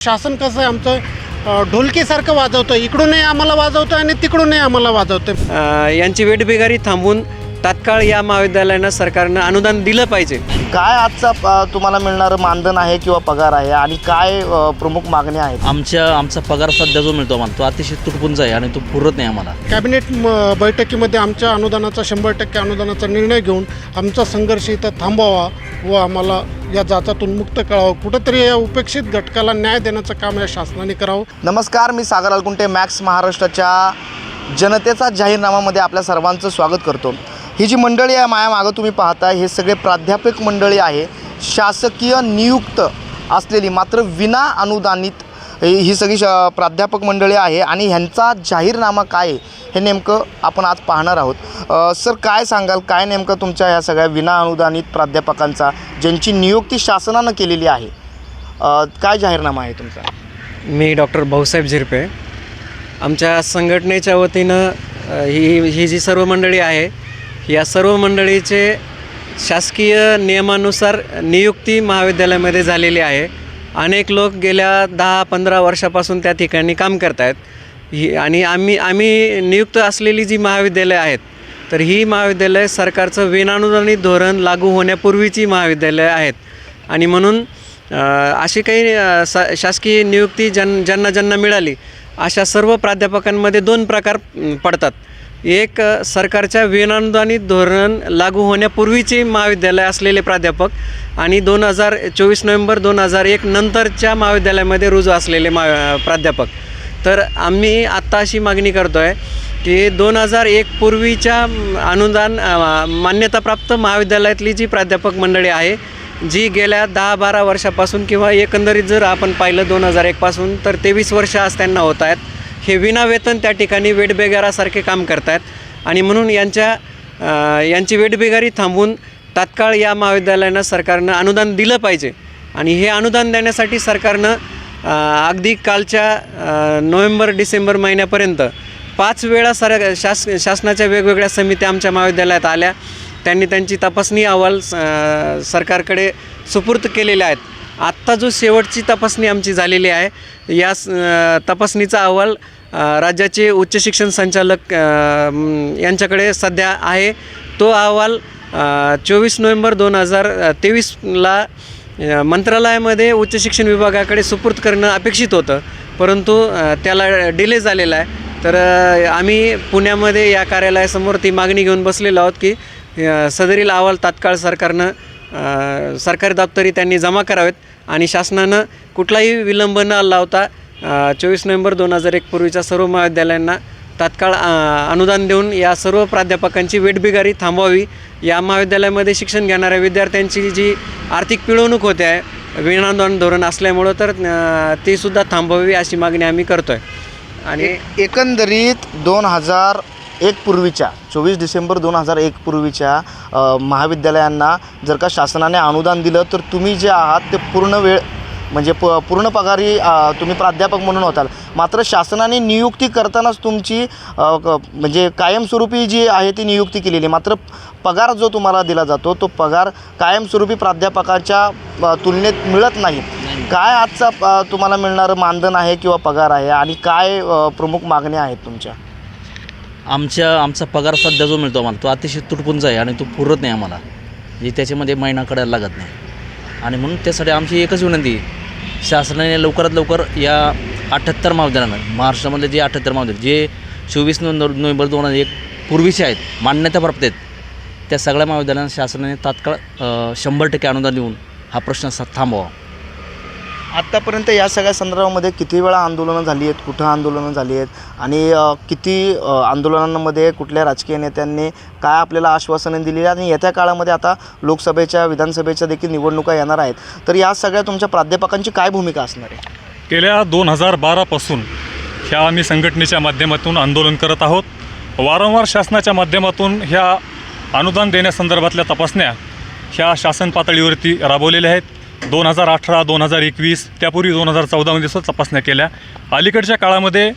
शासन कसं आहे आमचं? ढोलकीसारखं वाजवतं इकडूनही आम्हाला वाजवतं आणि तिकडूनही आम्हाला वाजवतं यांची वेठबिगारी थांबवून तात्काळ या महाविद्यालयांना सरकारनं अनुदान दिलं पाहिजे. काय आजचा तुम्हाला मिळणारं मानधन आहे किंवा पगार आहे? आणि काय प्रमुख मागण्या आहेत? आमच्या आमचा पगार सध्या जो मिळतो आम्हाला तो अतिशय तुटपुंजा आहे आणि तो पुरत नाही आम्हाला. कॅबिनेट म- बैठकीमध्ये आमच्या अनुदानाचा शंभर टक्के अनुदानाचा निर्णय घेऊन आमचा संघर्ष इथं थांबवावा व आम्हाला या जाचातून मुक्त करावं. कुठंतरी या उपेक्षित घटकाला न्याय देण्याचं काम या शासनाने करावं. नमस्कार मी सागर अलकुंटे मॅक्स महाराष्ट्राच्या जनतेचा जाहीरनामामध्ये आपल्या सर्वांचं स्वागत करतो. ही जी मंडळी आहे माया मागं तुम्ही पाहताय हे सगळे प्राध्यापक मंडळी आहे. शासकीय नियुक्त असलेली मात्र विना अनुदानित ही सगळी श प्राध्यापक मंडळी आहे. आणि ह्यांचा जाहीरनामा काय आहे हे नेमकं आपण आज पाहणार आहोत. सर काय सांगाल? काय नेमकं तुमच्या ह्या सगळ्या विना अनुदानित प्राध्यापकांचा ज्यांची नियुक्ती शासनानं केलेली आहे काय जाहीरनामा आहे तुमचा? मी डॉक्टर भाऊसाहेब झिरपे. आमच्या संघटनेच्या वतीनं ही ही जी सर्व मंडळी आहे या सर्व मंडळीचे शासकीय नियमानुसार नियुक्ती महाविद्यालयामध्ये झालेली आहे. अनेक लोक गेल्या दहा पंधरा वर्षापासून त्या ठिकाणी काम करत आहेत ही आणि आम्ही आम्ही नियुक्त असलेली जी महाविद्यालयं आहेत तर ही महाविद्यालय सरकारचं विनानुदानित धोरण लागू होण्यापूर्वीची महाविद्यालयं आहेत. आणि म्हणून अशी काही सा शासकीय नियुक्ती ज्यां ज्यांना ज्यांना मिळाली अशा सर्व प्राध्यापकांमध्ये दोन प्रकार पडतात. एक सरकारच्या विनानुदानित धोरण लागू होण्यापूर्वीचे महाविद्यालय असलेले प्राध्यापक आणि दोन हजार चोवीस नोव्हेंबर दोन हजार एक नंतरच्या महाविद्यालयामध्ये रुजू असलेले मा प्राध्यापक. तर आम्ही आत्ता अशी मागणी करतो आहे की दोन हजार एक पूर्वीच्या अनुदान मान्यताप्राप्त महाविद्यालयातली जी प्राध्यापक मंडळी आहे जी गेल्या दहा बारा वर्षापासून किंवा एकंदरीत जर आपण पाहिलं दोन हजार एकपासून तर तेवीस वर्ष आज त्यांना होत आहेत. हे विनावेतन त्या ठिकाणी वेटबेगारासारखे काम करत आहेत आणि म्हणून यांच्या यांची वेटबेगारी थांबवून तात्काळ या महाविद्यालयांना सरकारनं अनुदान दिलं पाहिजे. आणि हे अनुदान देण्यासाठी सरकारनं अगदी कालच्या नोव्हेंबर डिसेंबर महिन्यापर्यंत पाच वेळा सर शास शासनाच्या वेगवेगळ्या समित्या आमच्या महाविद्यालयात आल्या. त्यांनी त्यांची तपासणी अहवाल सरकारकडे सुपूर्त केलेले आहेत. आत्ता जो शेवटची तपासणी आमची झालेली आहे या तपासणीचा अहवाल राज्याचे उच्च शिक्षण संचालक यांच्याकडे सध्या आहे. तो अहवाल चोवीस नोव्हेंबर दोन हजार तेवीसला मंत्रालयामध्ये उच्च शिक्षण विभागाकडे सुपूर्त करणं अपेक्षित होतं. परंतु त्याला डिले झालेला आहे. तर आम्ही पुण्यामध्ये या कार्यालयासमोर ती मागणी घेऊन बसलेलो आहोत की सदरील अहवाल तात्काळ सरकारनं सरकारी दप्तरी त्यांनी जमा करावेत आणि शासनानं कुठलाही विलंब न लावता चोवीस नोव्हेंबर दोन हजार एक पूर्वीच्या सर्व महाविद्यालयांना तात्काळ अनुदान देऊन या सर्व प्राध्यापकांची वेटबिगारी थांबवावी. या महाविद्यालयामध्ये शिक्षण घेणाऱ्या विद्यार्थ्यांची जी आर्थिक पिळवणूक होते आहे विनादान धोरण असल्यामुळं तर तीसुद्धा ती सुद्धा थांबवावी अशी मागणी आम्ही करतो आहे आणि एकंदरीत दोन हजार एक पूर्वीच्या चोवीस डिसेंबर दोन हजार एक पूर्वीच्या महाविद्यालयांना जर का शासनाने अनुदान दिलं तर तुम्ही जे आहात ते पूर्ण वेळ म्हणजे प पूर्ण पगारी तुम्ही प्राध्यापक म्हणून होताल. मात्र शासनाने नियुक्ती करतानाच तुमची म्हणजे कायमस्वरूपी जी आहे ती नियुक्ती केलेली आहे. मात्र पगार जो तुम्हाला दिला जातो तो पगार कायमस्वरूपी प्राध्यापकाच्या तुलनेत मिळत नाही. काय आजचा तुम्हाला मिळणारं मानधन आहे किंवा पगार आहे आणि काय प्रमुख मागण्या आहेत तुमच्या? आमच्या आमचा पगार सध्या जो मिळतो आम्हाला तो अतिशय तुटपुंजा आहे आणि तो पुरत नाही आम्हाला. म्हणजे त्याच्यामध्ये महिना कडायला लागत नाही. आणि म्हणून त्यासाठी आमची एकच विनंती आहे शासनाने लवकरात लवकर या अठ्ठ्याहत्तर महाविद्यालयांना महाराष्ट्रामधले जे अठ्ठ्याहत्तर महाविद्यालय जे चोवीस नोव्हेंबर नोव्हेंबर दोन हजार एक पूर्वीचे आहेत मान्यताप्राप्त आहेत त्या सगळ्या महाविद्यालयांना शासनाने तात्काळ शंभर टक्के अनुदान देऊन हा प्रश्न असा थांबवा. आत्तापर्यंत या सगळ्या संदर्भामध्ये किती वेळा आंदोलनं झाली आहेत? कुठं आंदोलनं झाली आहेत? आणि किती आंदोलनांमध्ये कुठल्या राजकीय नेत्यांनी काय आपल्याला आश्वासनं दिली आणि येत्या काळामध्ये आता लोकसभेच्या विधानसभेच्या देखील निवडणुका येणार आहेत. तर या सगळ्या तुमच्या प्राध्यापकांची काय भूमिका असणार आहे? गेल्या दोन हजार बारापासून ह्या आम्ही संघटनेच्या माध्यमातून आंदोलन करत आहोत. वारंवार शासनाच्या माध्यमातून ह्या अनुदान देण्यासंदर्भातल्या तपासण्या ह्या शासन पातळीवरती राबवलेल्या आहेत. दोन हजार अठरा दोन हजार एकवीस त्यापूर्वी दोन हजार चौदामध्ये सुद्धा तपासण्या केल्या. अलीकडच्या काळामध्ये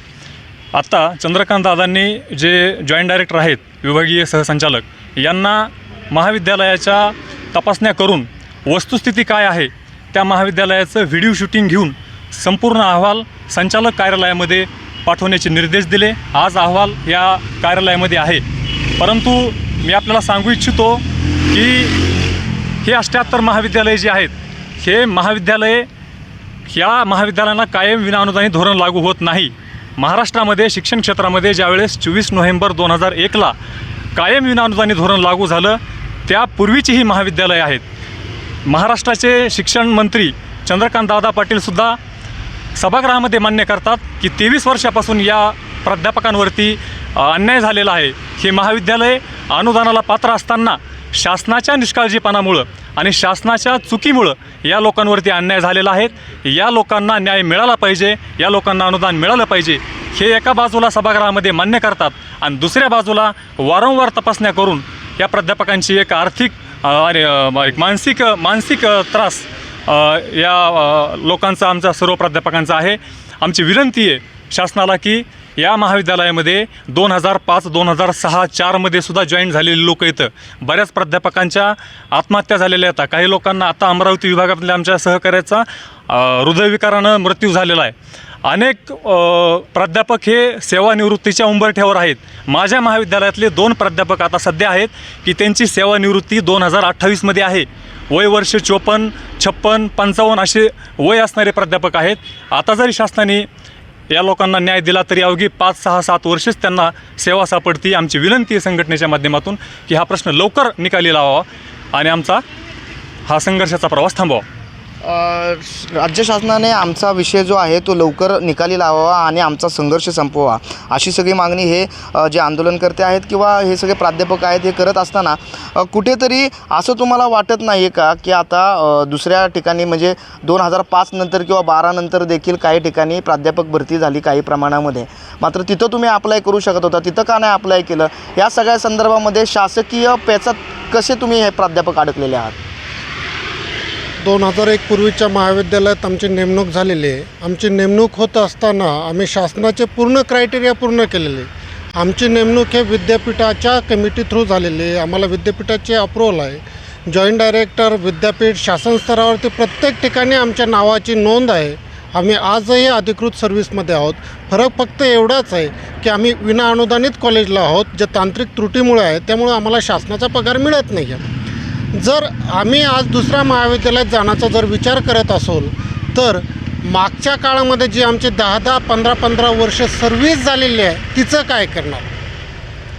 आत्ता चंद्रकांत दादांनी जे जॉईंट डायरेक्टर आहेत विभागीय सहसंचालक यांना महाविद्यालयाच्या तपासण्या करून वस्तुस्थिती काय आहे त्या महाविद्यालयाचं व्हिडिओ शूटिंग घेऊन संपूर्ण अहवाल संचालक कार्यालयामध्ये पाठवण्याचे निर्देश दिले. आज अहवाल या कार्यालयामध्ये आहे. परंतु मी आपल्याला सांगू इच्छितो की हे अष्ट्याहत्तर महाविद्यालये जे आहेत हे महाविद्यालये या महाविद्यालयांना कायम विनाअनुदानित धोरण लागू होत नाही. महाराष्ट्रामध्ये शिक्षण क्षेत्रामध्ये ज्यावेळेस चोवीस नोव्हेंबर दोन हजार एकला कायम विनाअनुदानित धोरण लागू झालं त्यापूर्वीची ही महाविद्यालये आहेत. महाराष्ट्राचे शिक्षण मंत्री चंद्रकांत दादा पाटीलसुद्धा सभागृहामध्ये मान्य करतात की तेवीस वर्षापासून या प्राध्यापकांवरती अन्याय झालेला आहे. हे महाविद्यालय अनुदानाला पात्र असताना शासनाच्या निष्काळजीपणामुळं आणि शासनाच्या चुकीमुळं या लोकांवरती अन्याय झालेला आहे. या लोकांना न्याय मिळाला पाहिजे या लोकांना अनुदान मिळालं पाहिजे हे एका बाजूला सभागृहामध्ये मान्य करतात आणि दुसऱ्या बाजूला वारंवार तपासण्या करून या प्राध्यापकांची एक आर्थिक आणि एक मानसिक मानसिक त्रास या लोकांचा आमचा सर्व प्राध्यापकांचा आहे. आमची विनंती आहे शासनाला की या महाविद्यालयामध्ये दोन हजार पाच दोन हजार सहा चारमध्ये सुद्धा जॉईन झालेले लोक इथं. बऱ्याच प्राध्यापकांच्या आत्महत्या झालेल्या आहेत. काही लोकांना आता अमरावती विभागातल्या आमच्या सहकार्याचा हृदयविकारानं मृत्यू झालेला आहे. अनेक प्राध्यापक हे सेवानिवृत्तीच्या उंबरठ्यावर आहेत. माझ्या महाविद्यालयातले दोन प्राध्यापक आता सध्या आहेत की त्यांची सेवानिवृत्ती दोन हजार अठ्ठावीसमध्ये आहे. वय वर्ष चोपन्न छप्पन पंचावन्न असे वय असणारे प्राध्यापक आहेत. आता जरी शासनाने या लोकांना न्याय दिला तरी अवघी पाच सहा सात वर्षेच त्यांना सेवा सापडती. आमची विनंती आहे संघटनेच्या माध्यमातून की हा प्रश्न लवकर निकाली लावावा आणि आमचा हा संघर्षाचा प्रवास थांबवा राज्य शासनाने आमचा विषय जो आहे तो लवकर निकाली लावावा आणि आमचा संघर्ष संपवा अशी सगळी मागणी हे जे आंदोलनकर्ते आहेत किंवा हे सगळे प्राध्यापक आहेत हे करत असताना कुठेतरी असं तुम्हाला वाटत नाही आहे का की आता दुसऱ्या ठिकाणी म्हणजे दोन हजार पाच नंतर किंवा बारा नंतर देखील काही ठिकाणी प्राध्यापक भरती झाली काही प्रमाणामध्ये? मात्र तिथं तुम्ही अप्लाय करू शकत होता. तिथं का नाही अप्लाय केलं? या सगळ्या संदर्भामध्ये शासकीय पेचात कसे तुम्ही हे प्राध्यापक अडकलेले आहात? दोन हजार एक पूर्वीच्या महाविद्यालयात आमची नेमणूक झालेली आहे. आमची नेमणूक होत असताना आम्ही शासनाचे पूर्ण क्रायटेरिया पूर्ण केलेले. आमची नेमणूक हे विद्यापीठाच्या कमिटी थ्रू झालेली आहे. आम्हाला विद्यापीठाचे अप्रुव्हल आहे. जॉईंट डायरेक्टर विद्यापीठ शासन स्तरावरती प्रत्येक ठिकाणी आमच्या नावाची नोंद आहे. आम्ही आजही अधिकृत सर्व्हिसमध्ये आहोत. फरक फक्त एवढाच आहे की आम्ही विना अनुदानित कॉलेजला आहोत. जे तांत्रिक त्रुटीमुळे आहे त्यामुळे आम्हाला शासनाचा पगार मिळत नाही आहे जर आम्ही आज दुसऱ्या महाविद्यालयात जाण्याचा जर विचार करत असोल तर मागच्या काळामध्ये जी आमची दहा दहा पंधरा पंधरा वर्ष सर्व्हिस झालेली आहे तिचं काय करणार?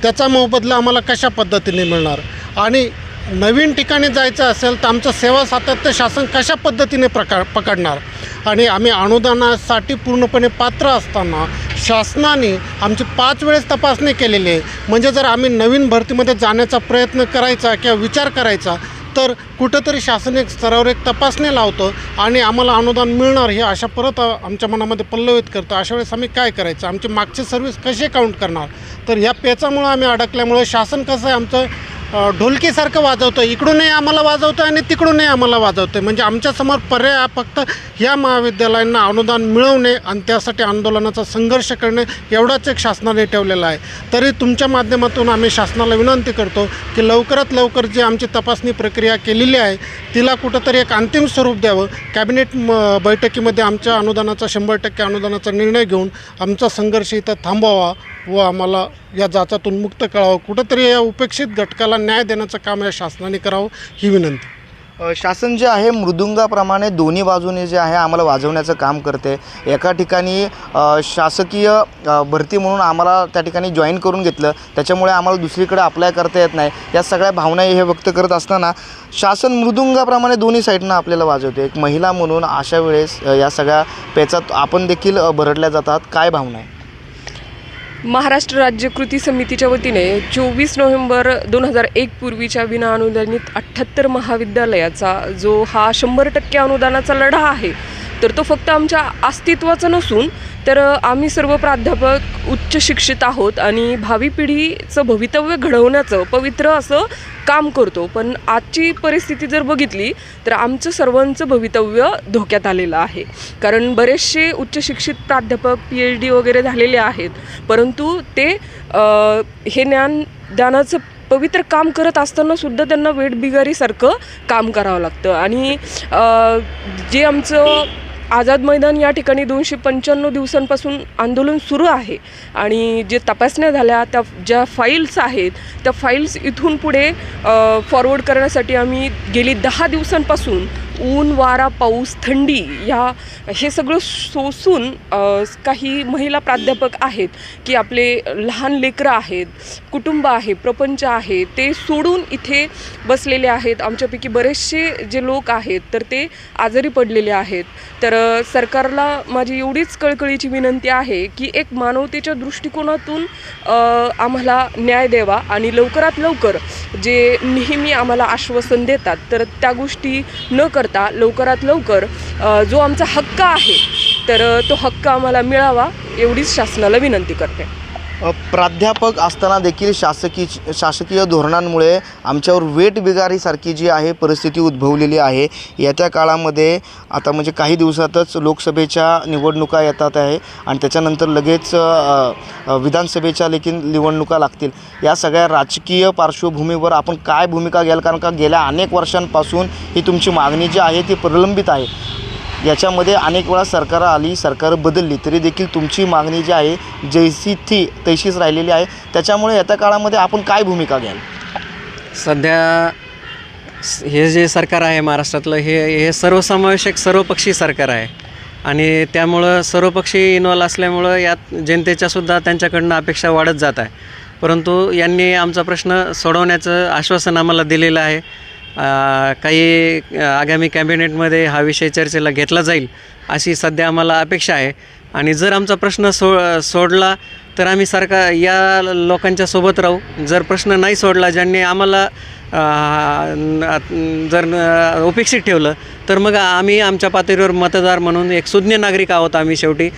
त्याचा मोबदला आम्हाला कशा पद्धतीने मिळणार? आणि नवीन ठिकाणी जायचं असेल तर आमचं सेवा सातत्य शासन कशा पद्धतीने प्रकार पकडणार? आणि आम्ही अनुदानासाठी पूर्णपणे पात्र असताना शासनाने आमची पाच वेळेस तपासणी केलेली आहे. म्हणजे जर आम्ही नवीन भरतीमध्ये जाण्याचा प्रयत्न करायचा किंवा विचार करायचा तर कुठंतरी शासन एक स्तरावर एक तपासणी लावतं आणि आम्हाला अनुदान मिळणार हे अशा परत आमच्या मनामध्ये पल्लवित करतं. अशा वेळेस आम्ही काय करायचं? आमची मागची सर्व्हिस कशी काउंट करणार? तर ह्या पेचामुळं आम्ही अडकल्यामुळं शासन कसं आहे? आमचं ढोलकीसारखं वाजवतं इकडूनही आम्हाला वाजवतं आणि तिकडूनही आम्हाला वाजवतं म्हणजे आमच्यासमोर पर्याय हा फक्त या महाविद्यालयांना अनुदान मिळवणे आणि त्यासाठी आंदोलनाचा संघर्ष करणे एवढाच एक शासनाने ठेवलेला आहे. तरी तुमच्या माध्यमातून आम्ही शासनाला विनंती करतो की लवकरात लवकर जी आमची तपासणी प्रक्रिया केलेली आहे तिला कुठंतरी एक अंतिम स्वरूप द्यावं. कॅबिनेट म बैठकीमध्ये आमच्या अनुदानाचा शंभर टक्के अनुदानाचा निर्णय घेऊन आमचा संघर्ष इथं थांबवावा व आम्हाला या जाचातून मुक्त करावं कुठंतरी या उपेक्षित घटकाला न्याय देण्याचं काम या शासनाने करावं ही विनंती. शासन जे आहे मृदुंगाप्रमाणे दोन्ही बाजूने जे आहे आम्हाला वाजवण्याचं काम करते. एका ठिकाणी शासकीय भरती म्हणून आम्हाला त्या ठिकाणी जॉईन करून घेतलं. त्याच्यामुळे आम्हाला दुसरीकडे अप्लाय करता येत नाही. या सगळ्या भावना हे व्यक्त करत असताना शासन मृदुंगाप्रमाणे दोन्ही साईडनं आपल्याला वाजवते. एक महिला म्हणून अशा वेळेस या सगळ्या पेचात आपण देखील भरडल्या जातात. काय भावना आहे? महाराष्ट्र राज्य कृती समितीच्या वतीने चोवीस नोव्हेंबर दोन हजार एक पूर्वीच्या विना अनुदानित अठ्ठ्याहत्तर महाविद्यालयाचा जो हा शंभर टक्के अनुदानाचा लढा आहे तर तो फक्त आमच्या अस्तित्वाचा नसून तर आम्ही सर्व प्राध्यापक उच्च शिक्षित आहोत आणि भावी पिढीचं भवितव्य घडवण्याचं पवित्र असं काम करतो. पण आजची परिस्थिती जर बघितली तर आमचं सर्वांचं भवितव्य धोक्यात आलेलं आहे. कारण बरेचसे उच्च शिक्षित प्राध्यापक पी एच डी वगैरे झालेले आहेत. परंतु ते हे ज्ञान ज्ञानाचं पवित्र काम करत असताना सुद्धा त्यांना वेठबिगारीसारखं काम करावं लागतं. आणि जे आमचं आझाद मैदान या ठिकाणी दोनशे पंच्याण्णव दिवसांपासून आंदोलन सुरू आहे. आणि जे तपासण्या झाल्या त्या ज्या फाईल्स आहेत त्या फाईल्स इथून पुढे फॉरवर्ड करण्यासाठी आम्ही गेली दहा दिवसांपासून ऊन वारा पाऊस थंडी ह्या हे सगळं सोसून काही महिला प्राध्यापक आहेत की आपले लहान लेकरं आहेत कुटुंब आहे प्रपंच आहे ते सोडून इथे बसलेले आहेत. आमच्यापैकी बरेचसे जे लोक आहेत तर ते आजारी पडलेले आहेत. तर सरकारला माझी एवढीच कळकळीची विनंती आहे की एक मानवतेच्या दृष्टिकोनातून आम्हाला न्याय द्यावा आणि लवकरात लवकर जे नेहमी आम्हाला आश्वासन देतात तर त्या गोष्टी न कर करता लवकरात लवकर जो आमचा हक्क आहे तर तो हक्क आम्हाला मिळावा एवढीच शासनाला विनंती करते. प्राध्यापक असताना देखील शासकीय शासकीय धोरणांमुळे आमच्यावर वेट बिगारीसारखी जी आहे परिस्थिती उद्भवलेली आहे येत्या काळामध्ये आता म्हणजे काही दिवसातच लोकसभेच्या निवडणुका येतात आहे आणि त्याच्यानंतर लगेच विधानसभेच्या लेखी निवडणुका लागतील. या सगळ्या राजकीय पार्श्वभूमीवर आपण काय भूमिका घ्याल? कारण का गेल्या अनेक वर्षांपासून ही तुमची मागणी जी आहे ती प्रलंबित आहे. याच्यामध्ये अनेक वेळा सरकारं आली सरकारं बदलली तरी देखील तुमची मागणी जी आहे जैसी थी तैशीच राहिलेली आहे. त्याच्यामुळे येत्या काळामध्ये आपण काय भूमिका घ्याल? सध्या स- हे जे सरकार आहे महाराष्ट्रातलं हे हे सर्वसमावेशक सर्वपक्षी सरकार आहे. आणि त्यामुळं सर्वपक्षी इन्वॉल्व असल्यामुळं यात जनतेच्यासुद्धा त्यांच्याकडनं अपेक्षा वाढत जात आहे. परंतु यांनी आमचा प्रश्न सोडवण्याचं आश्वासन आम्हाला दिलेलं आहे. काही आगामी कॅबिनेटमध्ये हा विषय चर्चेला घेतला जाईल अशी सध्या आम्हाला अपेक्षा आहे. आणि जर आमचा प्रश्न सो सोडला तर आम्ही सरकार या लोकांच्या सोबत राहू. जर प्रश्न नाही सोडला ज्यांनी आम्हाला जर उपेक्षित ठेवलं तर मग आम्ही आमच्या पातळीवर मतदार म्हणून एक सुज्ञ नागरिक आहोत आम्ही शेवटी.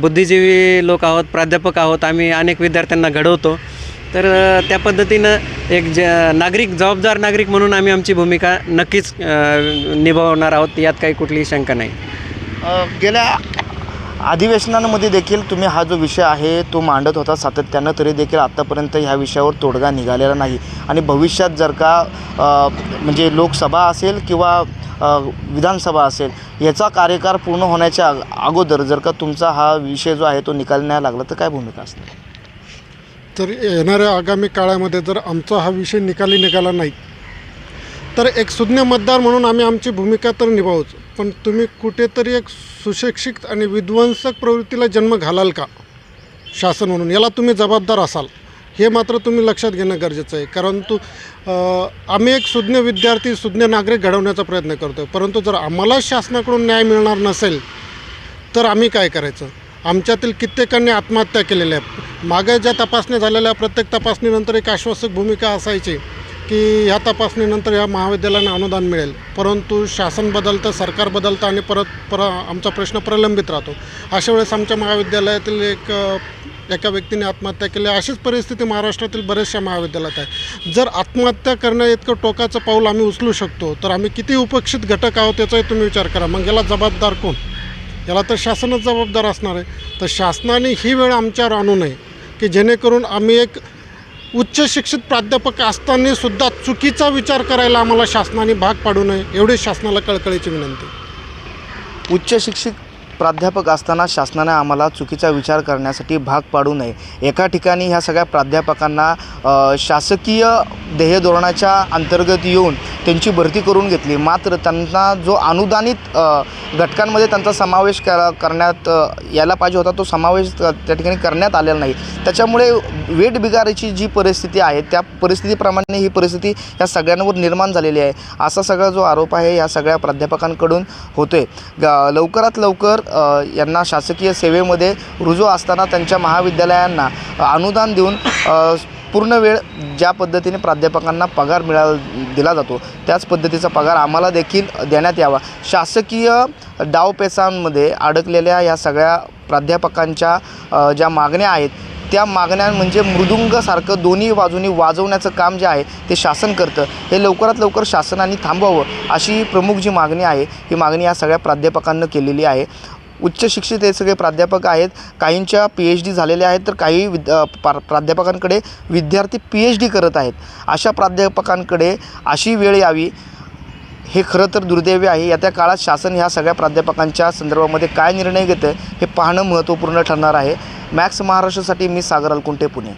बुद्धिजीवी लोक आहोत प्राध्यापक आहोत आम्ही अनेक विद्यार्थ्यांना घडवतो. तर त्या पद्धतीनं एक ज नागरिक जबाबदार नागरिक म्हणून आम्ही आमची भूमिका नक्कीच निभावणार आहोत. यात काही कुठलीही शंका नाही. गेल्या अधिवेशनांमध्ये देखील तुम्ही हा जो विषय आहे तो मांडत होता सातत्यानं तरी देखील आत्तापर्यंत ह्या विषयावर तोडगा निघालेला नाही. आणि भविष्यात जर का म्हणजे लोकसभा असेल किंवा विधानसभा असेल याचा कार्यकाळ पूर्ण होण्याच्या अगोदर जर का तुमचा हा विषय जो आहे तो निकाल नाही लागला तर काय भूमिका असते तर येणाऱ्या आगामी काळामध्ये जर आमचा हा विषय निकाली निघाला नाही तर एक सुज्ञ मतदार म्हणून आम्ही आमची भूमिका तर निभावूच. पण तुम्ही कुठेतरी एक सुशिक्षित आणि विध्वंसक प्रवृत्तीला जन्म घालाल का? शासन म्हणून. याला तुम्ही जबाबदार असाल. हे मात्र तुम्ही लक्षात घेणं गरजेचं आहे. परंतु अ, आम्ही एक सुज्ञ विद्यार्थी सुज्ञ नागरिक घडवण्याचा प्रयत्न करतो आहे परंतु जर आम्हाला शासनाकडून न्याय मिळणार नसेल तर आम्ही काय करायचं? आमच्यातील कित्येकांनी आत्महत्या केलेल्या आहेत. मागे ज्या तपासण्या झालेल्या प्रत्येक तपासणीनंतर एक आश्वासक भूमिका असायची की ह्या तपासणीनंतर ह्या महाविद्यालयाला अनुदान मिळेल. परंतु शासन बदलतं सरकार बदलतं आणि परत पर आमचा प्रश्न प्रलंबित राहतो. अशा वेळेस आमच्या महाविद्यालयातील एक एका व्यक्तीने आत्महत्या केली. अशीच परिस्थिती महाराष्ट्रातील बऱ्याचशा महाविद्यालयात आहे. जर आत्महत्या करण्या इतकं टोकाचं पाऊल आम्ही उचलू शकतो तर आम्ही किती उपेक्षित घटक आहोत याचाही तुम्ही विचार करा. मग याला जबाबदार कोण? याला तर शासनच जबाबदार असणार आहे. तर शासनाने ही वेळ आमच्यावर आणू नये की जेणेकरून आम्ही एक उच्च शिक्षित प्राध्यापक असतानासुद्धा चुकीचा विचार करायला आम्हाला शासनाने भाग पाडू नये एवढी शासनाला कळकळीची विनंती. उच्च शिक्षित प्राध्यापक असताना शासनाने आम्हाला चुकीचा विचार करण्यासाठी भाग पाडू नये. एका ठिकाणी ह्या सगळ्या प्राध्यापकांना शासकीय ध्येय धोरणाच्या अंतर्गत येऊन त्यांची भरती करून घेतली. मात्र त्यांना जो अनुदानित घटकांमध्ये त्यांचा समावेश करा करण्यात यायला पाहिजे होता तो समावेश त्या ठिकाणी करण्यात आलेला नाही. त्याच्यामुळे वेट बिगारीची जी परिस्थिती आहे त्या परिस्थितीप्रमाणे ही परिस्थिती ह्या सगळ्यांवर निर्माण झालेली आहे. असा सगळा जो आरोप आहे या सगळ्या प्राध्यापकांकडून होतोय. ग- लवकरात लवकर यांना शासकीय सेवेमध्ये रुजू असताना त्यांच्या महाविद्यालयांना अनुदान देऊन पूर्ण वेळ ज्या पद्धतीने प्राध्यापकांना पगार मिळा दिला जातो त्याच पद्धतीचा पगार आम्हाला देखील देण्यात यावा. शासकीय डावपेचांमध्ये अडकलेल्या या सगळ्या प्राध्यापकांच्या ज्या मागण्या आहेत त्या मागण्या म्हणजे मृदुंगसारखं दोन्ही बाजूनी वाजवण्याचं काम जे आहे ते शासन करतं. हे लवकरात लवकर शासनाने थांबवावं अशी प्रमुख जी मागणी आहे ही मागणी या सगळ्या प्राध्यापकांना केलेली आहे. उच्च शिक्षित हे सगळे प्राध्यापक आहेत. काहींच्या पी एच डी झालेल्या आहेत तर काही विद प्रा प्राध्यापकांकडे विद्यार्थी पी एच डी करत आहेत. अशा प्राध्यापकांकडे अशी वेळ यावी हे खरं तर दुर्दैवी आहे. येत्या काळात शासन ह्या सगळ्या प्राध्यापकांच्या संदर्भामध्ये काय निर्णय घेतं हे पाहणं महत्त्वपूर्ण ठरणार आहे. मॅक्स महाराष्ट्रासाठी मी सागर अलकुंटे पुणे.